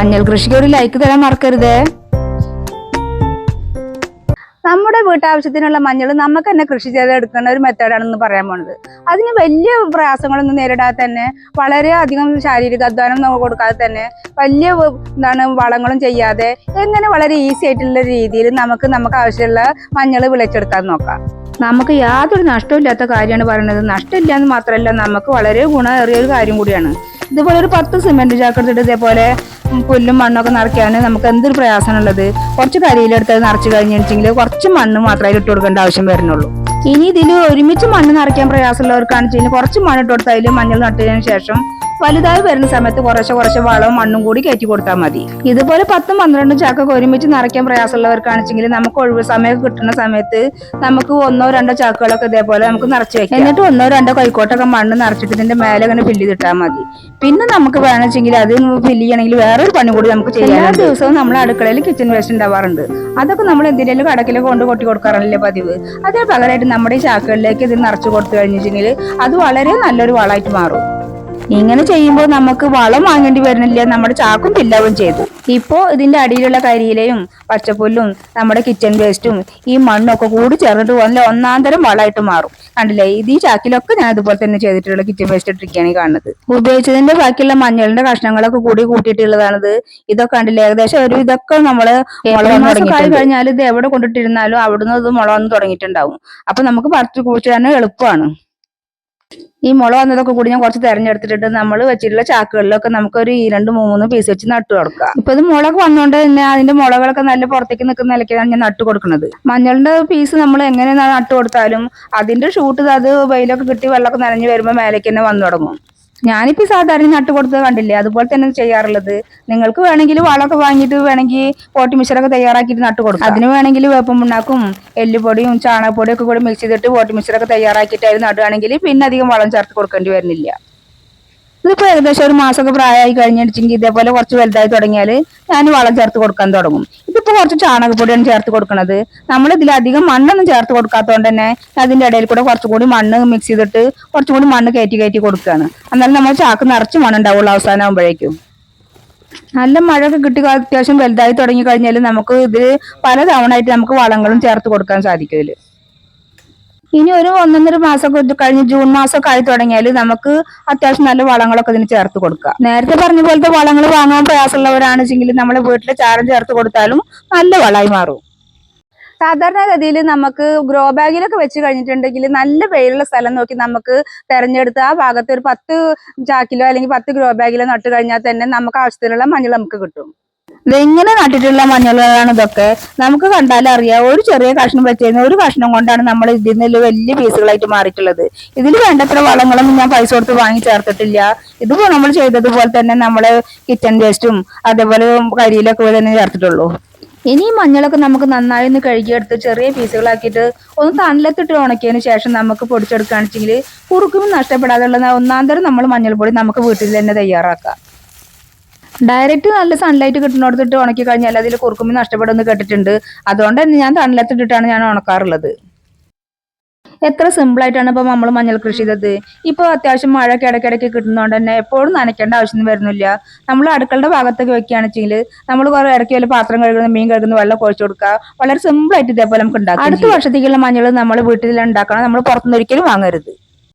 മഞ്ഞൾ കൃഷിക്ക് ഒരു ലൈക്ക് തരാൻ മറക്കരുതേ. നമ്മുടെ വീട്ടാവശ്യത്തിനുള്ള മഞ്ഞൾ നമുക്ക് തന്നെ കൃഷി ചെയ്തെടുക്കുന്ന ഒരു മെത്തേഡാണെന്ന് പറയാൻ പോണത്. അതിന് വലിയ പ്രയാസങ്ങളൊന്നും നേരിടാതെ തന്നെ വളരെ അധികം ശാരീരിക അധ്വാനം നമുക്ക് കൊടുക്കാതെ തന്നെ വലിയ എന്താണ് വളങ്ങളും ചെയ്യാതെ എങ്ങനെ വളരെ ഈസി ആയിട്ടുള്ള രീതിയിൽ നമുക്ക് നമുക്ക് ആവശ്യമുള്ള മഞ്ഞൾ വിളച്ചെടുക്കാൻ നോക്കാം. നമുക്ക് യാതൊരു നഷ്ടമില്ലാത്ത കാര്യമാണ് പറയുന്നത്. നഷ്ടമില്ല എന്ന് മാത്രമല്ല നമുക്ക് വളരെ ഗുണമേറിയ ഒരു കാര്യം കൂടിയാണ്. ഇതുപോലെ ഒരു പത്ത് സിമെന്റ് ചാക്കെടുത്തിട്ട് ഇതേപോലെ പുല്ലും മണ്ണൊക്കെ നിറയ്ക്കാൻ നമുക്ക് എന്തൊരു പ്രയാസമാണുള്ളത്? കുറച്ച് കരിയിലെടുത്ത് നിറച്ച് കഴിഞ്ഞിട്ടുണ്ടെങ്കിൽ കുറച്ച് മണ്ണ് മാത്രമേ ഇട്ട് കൊടുക്കേണ്ട ആവശ്യം വരുന്നുള്ളൂ. ഇനി ഇതിൽ ഒരുമിച്ച് മണ്ണ് നിറയ്ക്കാൻ പ്രയാസമുള്ളവർക്കാണെന്ന് വെച്ചാൽ കുറച്ച് മണ്ണ് ഇട്ട് കൊടുത്താൽ മഞ്ഞൾ നട്ടതിന് ശേഷം വലുതായി വരുന്ന സമയത്ത് കുറേശ്ശെ കുറച്ച് വളവും മണ്ണും കൂടി കയറ്റി കൊടുത്താൽ മതി. ഇതുപോലെ പത്തും പന്ത്രണ്ടും ചാക്കൊക്കെ ഒരുമിച്ച് നിറയ്ക്കാൻ പ്രയാസമുള്ളവർക്കാണെച്ചെങ്കിൽ നമുക്ക് ഒഴിവ് സമയം കിട്ടുന്ന സമയത്ത് നമുക്ക് ഒന്നോ രണ്ടോ ചാക്കുകളൊക്കെ ഇതേപോലെ നമുക്ക് നിറച്ച് വെക്കാം. എന്നിട്ട് ഒന്നോ രണ്ടോ കൈക്കോട്ടൊക്കെ മണ്ണ് നിറച്ചിട്ട് ഇതിന്റെ മേലെ അങ്ങനെ ഫില്ല് ചെയ്തിട്ടാൽ മതി. പിന്നെ നമുക്ക് വേണമെങ്കിൽ അത് ഫില്ല് ചെയ്യണമെങ്കിൽ വേറൊരു പണി കൂടി നമുക്ക് ചെയ്യാം എല്ലാ ദിവസവും നമ്മൾ അടുക്കളയിൽ കിച്ചൺ വേസ്റ്റ് ഉണ്ടാവാറുണ്ട്. അതൊക്കെ നമ്മൾ എന്തിനേലും കടക്കിലൊക്കെ കൊണ്ട് കൊട്ടി കൊടുക്കാറില്ലേ പതിവ്. അതിന് പകരമായിട്ട് നമ്മുടെ ഈ ചാക്കുകളിലേക്ക് ഇത് നിറച്ച് കൊടുത്തു കഴിഞ്ഞിട്ടുണ്ടെങ്കിൽ അത് വളരെ നല്ലൊരു വളമായിട്ട് മാറും. ഇങ്ങനെ ചെയ്യുമ്പോൾ നമുക്ക് വളം വാങ്ങേണ്ടി വരുന്നില്ല. നമ്മുടെ ചാക്കും പില്ലാവും ചെയ്തു. ഇപ്പോൾ ഇതിന്റെ അടിയിലുള്ള കരിയിലയും പച്ചപ്പുല്ലും നമ്മുടെ കിച്ചൺ വേസ്റ്റും ഈ മണ്ണൊക്കെ കൂടി ചേർന്നിട്ട് നല്ല ഒന്നാന്തരം വളമായിട്ട് മാറും. കണ്ടില്ലേ? ഇത് ഈ ചാക്കിലൊക്കെ ഞാൻ ഇതുപോലെ തന്നെ ചെയ്തിട്ടുള്ള കിച്ചൺ വേസ്റ്റ് ഇട്ടിരിക്കുകയാണ് കാണുന്നത്. ഉപയോഗിച്ചതിന്റെ ബാക്കിയുള്ള മഞ്ഞളിന്റെ കഷ്ണങ്ങളൊക്കെ കൂടി കൂട്ടിയിട്ടുള്ളതാണിത്. ഇതൊക്കെ കണ്ടില്ലേ? ഏകദേശം ഒരു ഇതൊക്കെ നമ്മൾ മുളകായി കഴിഞ്ഞാൽ ഇത് എവിടെ കൊണ്ടിട്ടിരുന്നാലും അവിടുന്ന് ഇത് മുള വന്ന് തുടങ്ങിയിട്ടുണ്ടാവും. അപ്പൊ നമുക്ക് പറിച്ചു തന്നെ എളുപ്പമാണ്. ഈ മുള വന്നതൊക്കെ കൂടി ഞാൻ കുറച്ച് തെരഞ്ഞെടുത്തിട്ട് നമ്മൾ വെച്ചിട്ടുള്ള ചാക്കുകളിലൊക്കെ നമുക്ക് ഒരു ഈ രണ്ട് മൂന്ന് പീസ് വെച്ച് നട്ടു കൊടുക്കാം ഇപ്പൊ ഇത് മുളക് വന്നോണ്ട് തന്നെ അതിന്റെ മുളകളൊക്കെ നല്ല പുറത്തേക്ക് നിൽക്കുന്ന നിലയ്ക്കാണ് ഞാൻ നട്ടു കൊടുക്കുന്നത്. മഞ്ഞളിന്റെ പീസ് നമ്മൾ എങ്ങനെ നട്ടു കൊടുത്താലും അതിന്റെ ഷൂട്ട് അത് വെയിലൊക്കെ കിട്ടി വെള്ളമൊക്കെ നനഞ്ഞു വരുമ്പോൾ മേലേക്ക് തന്നെ വന്നു തുടങ്ങും. ഞാനിപ്പോ സാധാരണ നട്ടു കൊടുത്തത് കണ്ടില്ലേ? അതുപോലെ തന്നെ ചെയ്യാറുള്ളത്. നിങ്ങൾക്ക് വേണമെങ്കിൽ വളമൊക്കെ വാങ്ങിയിട്ട് വേണമെങ്കിൽ പോട്ടി മിക്സറൊക്കെ തയ്യാറാക്കിയിട്ട് നട്ടു കൊടുക്കും. അതിന് വേണമെങ്കിൽ വേപ്പം ഉണ്ടാക്കും എല്ലുപൊടിയും ചാണകപ്പൊടിയും ഒക്കെ കൂടി മിക്സ് ചെയ്തിട്ട് പോട്ടി മിക്സറൊക്കെ തയ്യാറാക്കിയിട്ട് അത് നടുകയാണെങ്കിൽ പിന്നെ അധികം വളം ചേർത്ത് കൊടുക്കേണ്ടി വരുന്നില്ല. ഇതിപ്പോ ഏകദേശം ഒരു മാസമൊക്കെ പ്രായമായി കഴിഞ്ഞിട്ടുണ്ടെങ്കിൽ ഇതേപോലെ കുറച്ച് വലുതായി തുടങ്ങിയാൽ ഞാൻ വളം ചേർത്ത് കൊടുക്കാൻ തുടങ്ങും. ഇതിപ്പോ കുറച്ച് ചാണകപ്പൊടിയാണ് ചേർത്ത് കൊടുക്കുന്നത് നമ്മൾ ഇതിലധികം മണ്ണൊന്നും ചേർത്ത് കൊടുക്കാത്തതുകൊണ്ട് തന്നെ അതിന്റെ ഇടയിൽ കൂടെ കുറച്ചുകൂടി മണ്ണ് മിക്സ് ചെയ്തിട്ട് കുറച്ചുകൂടി മണ്ണ് കയറ്റി കയറ്റി കൊടുക്കുകയാണ് എന്നാലും നമ്മൾ ചാക്ക് നിറച്ച് മണ്ണ് ഉണ്ടാവുള്ളൂ അവസാനം ആകുമ്പോഴേക്കും നല്ല ഒക്കെ കിട്ടി അത്യാവശ്യം വലുതായി തുടങ്ങി കഴിഞ്ഞാൽ നമുക്ക് ഇതിൽ പല തവണ ആയിട്ട് നമുക്ക് വളങ്ങളും ചേർത്ത് കൊടുക്കാൻ സാധിക്കും ഇതിൽ. ഇനി ഒരു ഒന്നൊന്നര മാസമൊക്കെ കഴിഞ്ഞ് ജൂൺ മാസമൊക്കെ ആയി തുടങ്ങിയാൽ നമുക്ക് അത്യാവശ്യം നല്ല വളങ്ങളൊക്കെ ഇതിന് ചേർത്ത് കൊടുക്കുക നേരത്തെ പറഞ്ഞ പോലത്തെ വളങ്ങൾ വാങ്ങാൻ പ്രയാസമുള്ളവരാണെച്ചെങ്കിൽ നമ്മളെ വീട്ടിലെ ചാരം ചേർത്ത് കൊടുത്താലും നല്ല വളമായി മാറും. സാധാരണഗതിയിൽ നമുക്ക് ഗ്രോ ബാഗിലൊക്കെ വെച്ച് കഴിഞ്ഞിട്ടുണ്ടെങ്കിൽ നല്ല വെയിലുള്ള സ്ഥലം നോക്കി നമുക്ക് തെരഞ്ഞെടുത്ത് ആ ഭാഗത്ത് ഒരു പത്ത് ചാക്കിലോ അല്ലെങ്കിൽ പത്ത് ഗ്രോ ബാഗിലോ നട്ട് കഴിഞ്ഞാൽ തന്നെ നമുക്ക് ആവശ്യത്തിലുള്ള മഞ്ഞൾ നമുക്ക് കിട്ടും. ഇതെങ്ങനെ നട്ടിട്ടുള്ള മഞ്ഞളാണ് ഇതൊക്കെ? നമുക്ക് കണ്ടാലും അറിയാം. ഒരു ചെറിയ കഷ്ണം വെച്ചിരുന്ന ഒരു കഷ്ണം കൊണ്ടാണ് നമ്മൾ ഇതിൽ നിന്ന് വലിയ പീസുകളായിട്ട് മാറിയിട്ടുള്ളത്. ഇതിൽ വേണ്ടത്ര വളങ്ങളൊന്നും ഞാൻ പൈസ കൊടുത്ത് വാങ്ങി ചേർത്തിട്ടില്ല. ഇതിപ്പോ നമ്മൾ ചെയ്തതുപോലെ തന്നെ നമ്മൾ കിച്ചൺ വേസ്റ്റും അതേപോലെ കരിയിലൊക്കെ തന്നെ ചേർത്തിട്ടുള്ളൂ. ഇനി മഞ്ഞളൊക്കെ നമുക്ക് നന്നായി ഒന്ന് കഴുകിയെടുത്ത് ചെറിയ പീസുകളാക്കിയിട്ട് ഒന്ന് തണലത്തിട്ട് ഉണക്കിയതിന് ശേഷം നമുക്ക് പൊടിച്ചെടുക്കുകയാണെന്നുവെച്ചെങ്കിൽ കുറുക്കും നഷ്ടപ്പെടാതെയുള്ള ഒന്നാന്തരം നമ്മൾ മഞ്ഞൾപ്പൊടി നമുക്ക് വീട്ടിൽ തന്നെ തയ്യാറാക്കാം. ഡയറക്റ്റ് നല്ല സൺലൈറ്റ് കിട്ടുന്നിടത്തിട്ട് ഉണക്കി കഴിഞ്ഞാൽ അതിൽ കുറുക്കുമ്പ് നഷ്ടപ്പെടുമെന്ന് കേട്ടിട്ടുണ്ട്. അതുകൊണ്ട് തന്നെ ഞാൻ തണലത്തിട്ടിട്ടാണ് ഞാൻ ഉണക്കാറുള്ളത്. എത്ര സിമ്പിൾ ആയിട്ടാണ് ഇപ്പൊ നമ്മൾ മഞ്ഞൾ കൃഷി ചെയ്തത്. ഇപ്പൊ അത്യാവശ്യം മഴയൊക്കെ ഇടയ്ക്കിടയ്ക്ക് കിട്ടുന്നതുകൊണ്ട് തന്നെ എപ്പോഴും നനയ്ക്കേണ്ട ആവശ്യം വരുന്നില്ല. നമ്മൾ അടുക്കളുടെ ഭാഗത്തൊക്കെ വെക്കുകയാണെന്ന് നമ്മൾ കുറേ ഇടയ്ക്ക് വല്ല പാത്രം കഴുകുന്ന മീൻ കഴുകുന്ന വെള്ളം കുഴച്ചു കൊടുക്കുക. വളരെ സിമ്പിൾ ആയിട്ട് ഇതേപോലെ നമുക്ക് ഉണ്ടാക്കാം അടുത്ത വർഷത്തേക്കുള്ള മഞ്ഞൾ നമ്മൾ വീട്ടിൽ ഉണ്ടാക്കണം. നമ്മൾ പുറത്തുനിന്ന് ഒരിക്കലും വാങ്ങരുത്.